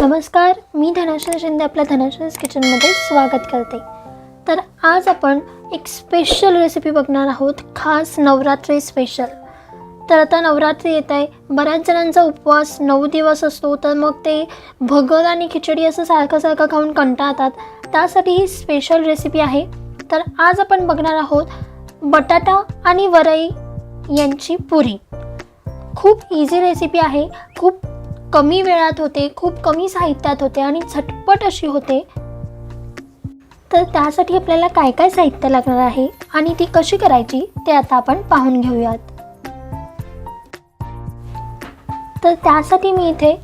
नमस्कार मी धनाश्री शिंदे आपल्या धनाश्रीज किचनमध्ये स्वागत करते. तर आज आपण एक स्पेशल रेसिपी बघणार आहोत खास नवरात्री स्पेशल तर आता नवरात्री येत आहे. बऱ्याच जणांचा उपवास नऊ दिवस असतो तर मग ते भगर आणि खिचडी असं सारखं सारखं खाऊन कंटाळतात. त्यासाठी ही स्पेशल रेसिपी आहे. तर आज आपण बघणार आहोत बटाटा आणि वरई यांची पुरी. खूप इझी रेसिपी आहे. खूप कमी वेळात होते खूप कमी साहित्यात होते आणि झटपट अशी होते. तर त्यासाठी आपल्याला काय काय साहित्य लागणार आहे आणि ती कशी करायची ते आता आपण पाहून घेऊयात. तर त्यासाठी मी इथे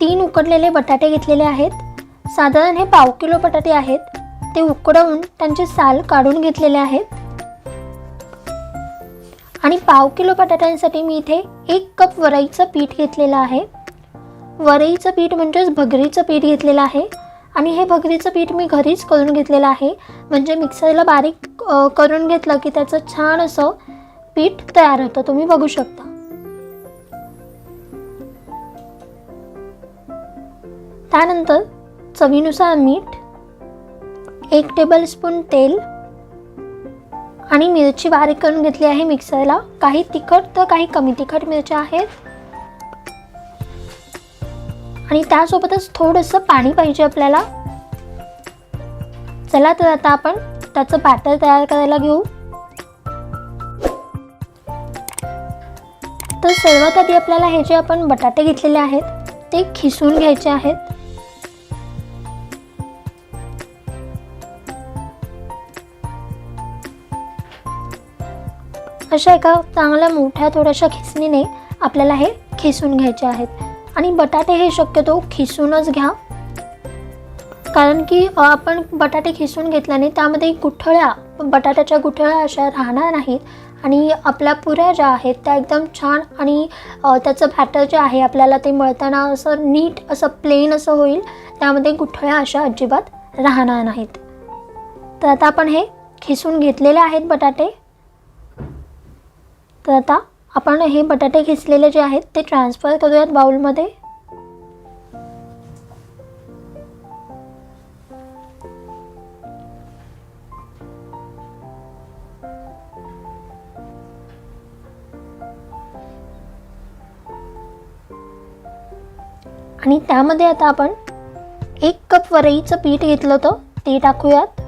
तीन उकडलेले बटाटे घेतलेले आहेत. साधारण हे पाव किलो बटाटे आहेत. ते उकडवून त्यांचे साल काढून घेतलेले आहेत. आणि पाव किलो बटाट्यांसाठी मी इथे एक कप वराईचं पीठ घेतलेलं आहे. वरईचं पीठ म्हणजेच भगरीचं पीठ घेतलेलं आहे. आणि हे भगरीचं पीठ मी घरीच करून घेतलेलं आहे. म्हणजे मिक्सरला बारीक करून घेतलं की त्याचं छान असं पीठ तयार होतं. तुम्ही बघू शकता. त्यानंतर चवीनुसार मीठ एक टेबलस्पून तेल आणि मिरची बारीक करून घेतली आहे मिक्सरला. काही तिखट तर काही कमी तिखट मिरच्या आहेत. आणि त्यासोबतच थोडंसं पाणी पाहिजे आपल्याला. चला तर आता आपण त्याचं बॅटर तयार करायला घेऊ. तर सर्वात आधी आपल्याला हे जे आपण बटाटे घेतलेले आहेत ते खिसून घ्यायचे आहेत. अशा एका चांगल्या मोठ्या थोड्याशा खिसणीने आपल्याला हे खिसून घ्यायचे आहेत. आणि बटाटे हे शक्यतो खिसूनच घ्या. कारण की आपण बटाटे खिसून घेतल्याने त्यामध्ये गुठळ्या बटाट्याच्या गुठळ्या अशा राहणार नाहीत. आणि आपल्या पुऱ्या ज्या आहेत त्या एकदम छान आणि त्याचं बॅटर जे आहे आपल्याला ते मळताना असं नीट असं प्लेन असं होईल. त्यामध्ये गुठळ्या अशा अजिबात राहणार नाहीत. तर आता आपण हे खिसून घेतलेले आहेत बटाटे. तर आता आपण हे बटाटे खिसलेले जे आहेत ते ट्रान्सफर करूयात बाउलमध्ये आणि त्यामध्ये आता आपण एक कप वरईचं पीठ घेतलं होतं ते टाकूयात.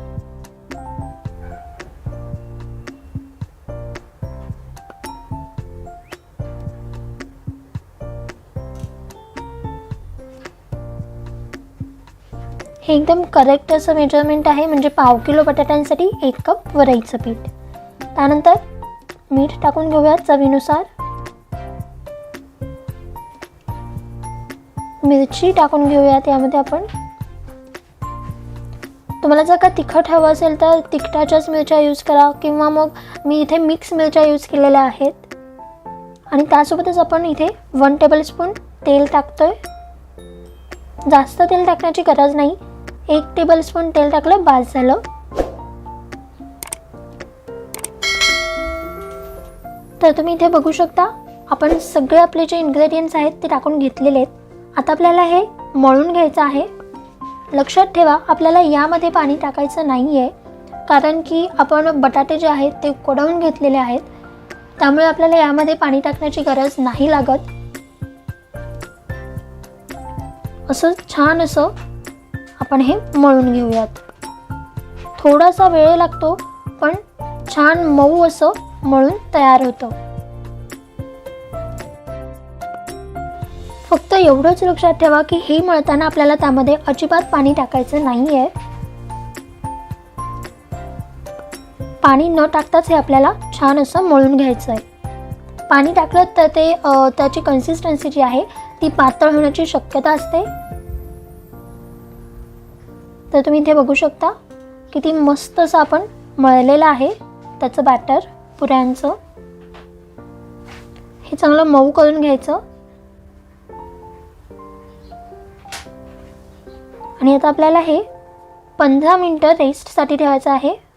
हे एकदम करेक्ट असं मेजरमेंट आहे म्हणजे पाव किलो बटाट्यांसाठी एक कप वरईचं पीठ. त्यानंतर मीठ टाकून घेऊयात चवीनुसार. मिरची टाकून घेऊयात यामध्ये आपण. तुम्हाला जर का तिखट हवं असेल तर तिखटाच्याच मिरच्या यूज करा किंवा मग मी इथे मिक्स मिरच्या यूज केलेल्या आहेत. आणि त्यासोबतच आपण इथे वन टेबलस्पून तेल टाकतोय. जास्त तेल टाकण्याची गरज नाही. एक टेबलस्पून तेल टाकलं बास झालं. तर तुम्ही इथे बघू शकता आपण सगळे आपले जे इन्ग्रेडियंट्स आहेत ते टाकून घेतलेले आहेत. आता आपल्याला हे मळून घ्यायचं आहे. लक्षात ठेवा आपल्याला यामध्ये पाणी टाकायचं नाही आहे कारण की आपण बटाटे जे आहेत ते उकडवून घेतलेले आहेत. त्यामुळे आपल्याला यामध्ये पाणी टाकण्याची गरज नाही लागत. असं छान असं आपण हे मळून घेऊयात. थोडासा वेळ लागतो पण छान मऊ असं मळून तयार होतं. फक्त एवढंच लक्षात ठेवा की हे मळताना आपल्याला त्यामध्ये अजिबात पाणी टाकायचं नाही आहे पाणी न टाकताच हे आपल्याला छान असं मळून घ्यायचं आहे पाणी टाकलं तर ते त्याची कन्सिस्टन्सी जी आहे ती पातळ होण्याची शक्यता असते. तर तुम्ही इथे बघू शकता किती मस्त असं आपण मळलेलं आहे. त्याचं बॅटर पुऱ्यांचं. हे चांगलं मऊ करून घ्यायचं. आणि आता आपल्याला हे पंधरा मिनटं रेस्टसाठी ठेवायचं आहे.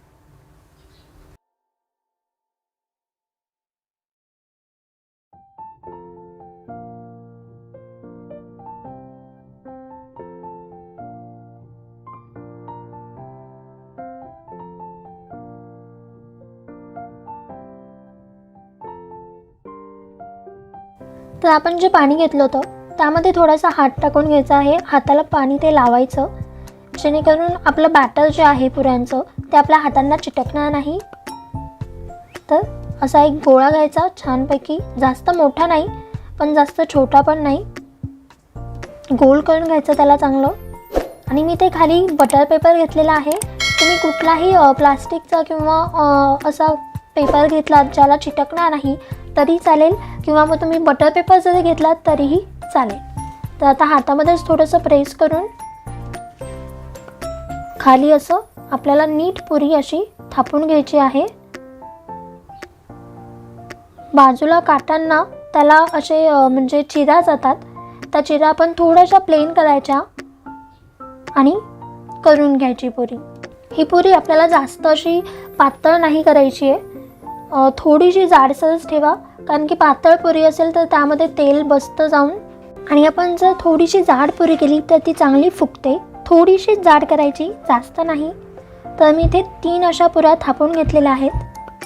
तर आपण जे पाणी घेतलं होतं त्यामध्ये थोडासा हात टाकून घ्यायचा आहे. हाताला पाणी ते लावायचं. जेणेकरून आपलं बॅटर जे आहे पुऱ्यांचं ते आपल्या हातांना चिटकणार नाही. तर असा एक गोळा घ्यायचा छानपैकी. जास्त मोठा नाही पण जास्त छोटा पण नाही. गोल करून घ्यायचं त्याला चांगलं. आणि मी ते खाली बटर पेपर घेतलेला आहे. तुम्ही कुठलाही प्लास्टिकचा किंवा असा पेपर घेतलात ज्याला चिटकणार नाही तरी चालेल. किंवा मग तुम्ही बटर पेपर जरी घेतलात तरीही चालेल. तर आता हातामध्येच थोडंसं प्रेस करून खाली असं आपल्याला नीट पुरी अशी थापून घ्यायची आहे. बाजूला काटांना त्याला असे म्हणजे चिरा जातात. त्या चिरा आपण थोड्याशा प्लेन करायच्या आणि करून घ्यायची पुरी. ही पुरी आपल्याला जास्त अशी पातळ नाही करायची आहे. थोडीशी जाडसरच ठेवा कारण की पातळ पुरी असेल तर त्यामध्ये तेल बसतं जाऊन. आणि आपण जर थोडीशी जाड पुरी केली तर ती चांगली फुगते. थोडीशी जाड करायची जास्त नाही. तर मी इथे तीन अशा पुऱ्या थापून घेतलेल्या आहेत.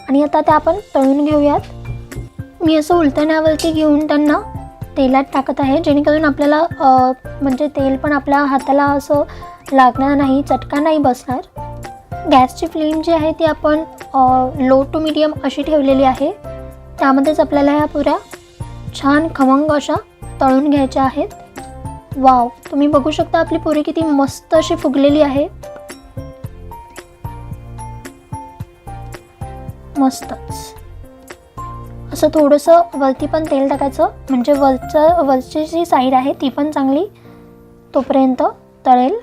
आणि आता त्या आपण तळून घेऊयात. मी असं उलटण्यावरती घेऊन त्यांना तेलात टाकत आहे जेणेकरून आपल्याला म्हणजे तेल पण आपल्या हाताला असं लागणार नाही चटका नाही बसणार. गॅसची फ्लेम जी आहे ती आपण लो टू मिडियम अशी ठेवलेली आहे. त्यामध्येच आपल्याला ह्या पुऱ्या छान खमंग अशा तळून घ्यायच्या आहेत. वाव तुम्ही बघू शकता आपली पुरी किती मस्त अशी फुगलेली आहे. मस्तच. असं थोडंसं वरती पण तेल टाकायचं म्हणजे वरचं वरची जी साईड आहे ती पण चांगली तोपर्यंत तळेल.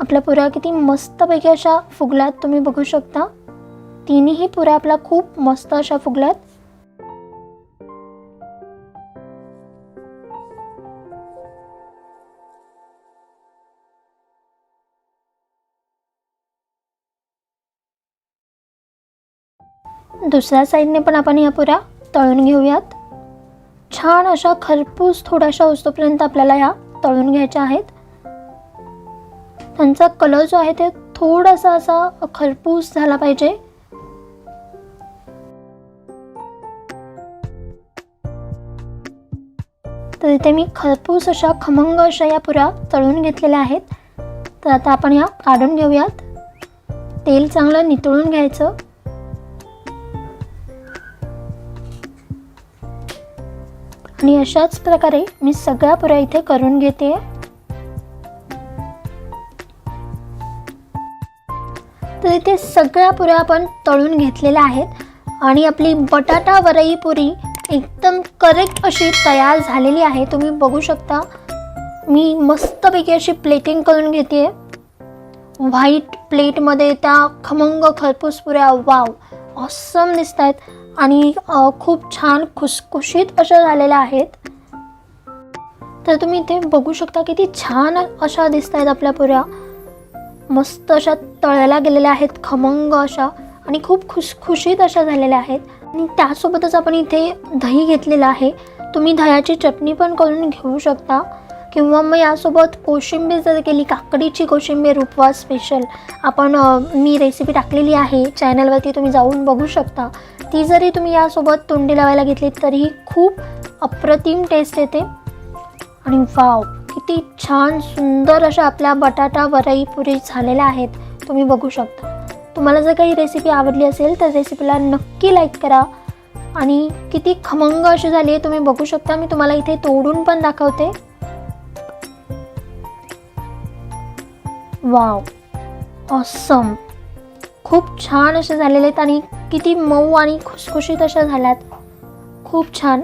आपल्या पुऱ्या किती मस्तपैकी अशा फुगल्यात तुम्ही बघू शकता. तिन्ही पुऱ्या आपल्या खूप मस्त अशा फुगल्यात. दुसऱ्या साईडने पण आपण या पुऱ्या तळून घेऊयात. छान अशा खरपूस थोड्याशा वस्तूपर्यंत आपल्याला या तळून घ्यायच्या आहेत. त्यांचा कलर जो आहे ते थोडासा असा खरपूस झाला पाहिजे. तर इथे मी खरपूस अशा खमंग अशा या पुऱ्या तळून घेतलेल्या आहेत. तर आता आपण या काढून घेऊयात. तेल चांगलं नितळून घ्यायचं. आणि अशाच प्रकारे मी सगळ्या पुऱ्या इथे करून घेते. तर इथे सगळ्या पुऱ्या आपण तळून घेतलेल्या आहेत. आणि आपली बटाटा वरई पुरी एकदम करेक्ट अशी तयार झालेली आहे. तुम्ही बघू शकता. मी मस्तपैकी अशी प्लेटिंग करून घेते व्हाईट प्लेटमध्ये त्या खमंग खरपूस पुऱ्या वाव ऑसम दिसत आहेत आणि खूप छान खुसखुशीत अशा झालेल्या आहेत. तर तुम्ही इथे बघू शकता किती छान अशा दिसत आहेत आपल्या पुऱ्या. मस्त अशा तळल्या गेलेल्या आहेत खमंग अशा आणि खूप खुसखुशीत अशा झालेल्या आहेत. आणि त्यासोबतच आपण इथे दही घेतलेलं आहे. तुम्ही दह्याची चटणी पण करून घेऊ शकता. किंवा मग यासोबत कोशिंबीर जर केली काकडीची कोशिंबीर उपवास स्पेशल आपण मी रेसिपी टाकलेली आहे. चॅनलवरती तुम्ही जाऊन बघू शकता. ती जरी तुम्ही यासोबत तोंडी लावायला घेतली तरीही खूप अप्रतिम टेस्ट येते. आणि वाव! किती छान सुंदर अशा आपल्या बटाटा वरई पुरी झालेल्या आहेत. तुम्ही बघू शकता. तुम्हाला जर काही रेसिपी आवडली असेल तर रेसिपीला नक्की लाईक करा. आणि किती खमंग अशी झाली आहे तुम्ही बघू शकता. मी तुम्हाला इथे तोडून पण दाखवते. वाव ऑसम खूप छान असे झालेले आहेत आणि किती मऊ आणि खुसखुशीत अशा झाल्यात. खूप छान.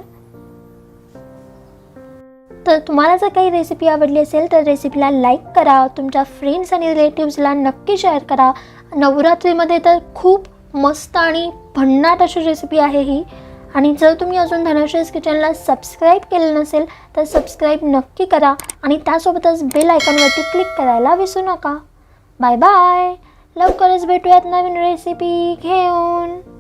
तर तुम्हाला जर काही रेसिपी आवडली असेल तर रेसिपीला लाईक करा. तुमच्या फ्रेंड्स आणि रिलेटिव्सला नक्की शेअर करा. नवरात्रीमध्ये तर खूप मस्त आणि भन्नाट अशी रेसिपी आहे ही. आणि जर तुम्ही अजून धनश्रेस किचनला सबस्क्राईब केलं नसेल तर सबस्क्राईब नक्की करा. आणि त्यासोबतच बेल आयकॉनवरती क्लिक करायला विसरू नका. बाय बाय लवकरच भेटूयात नवीन रेसिपी घेऊन.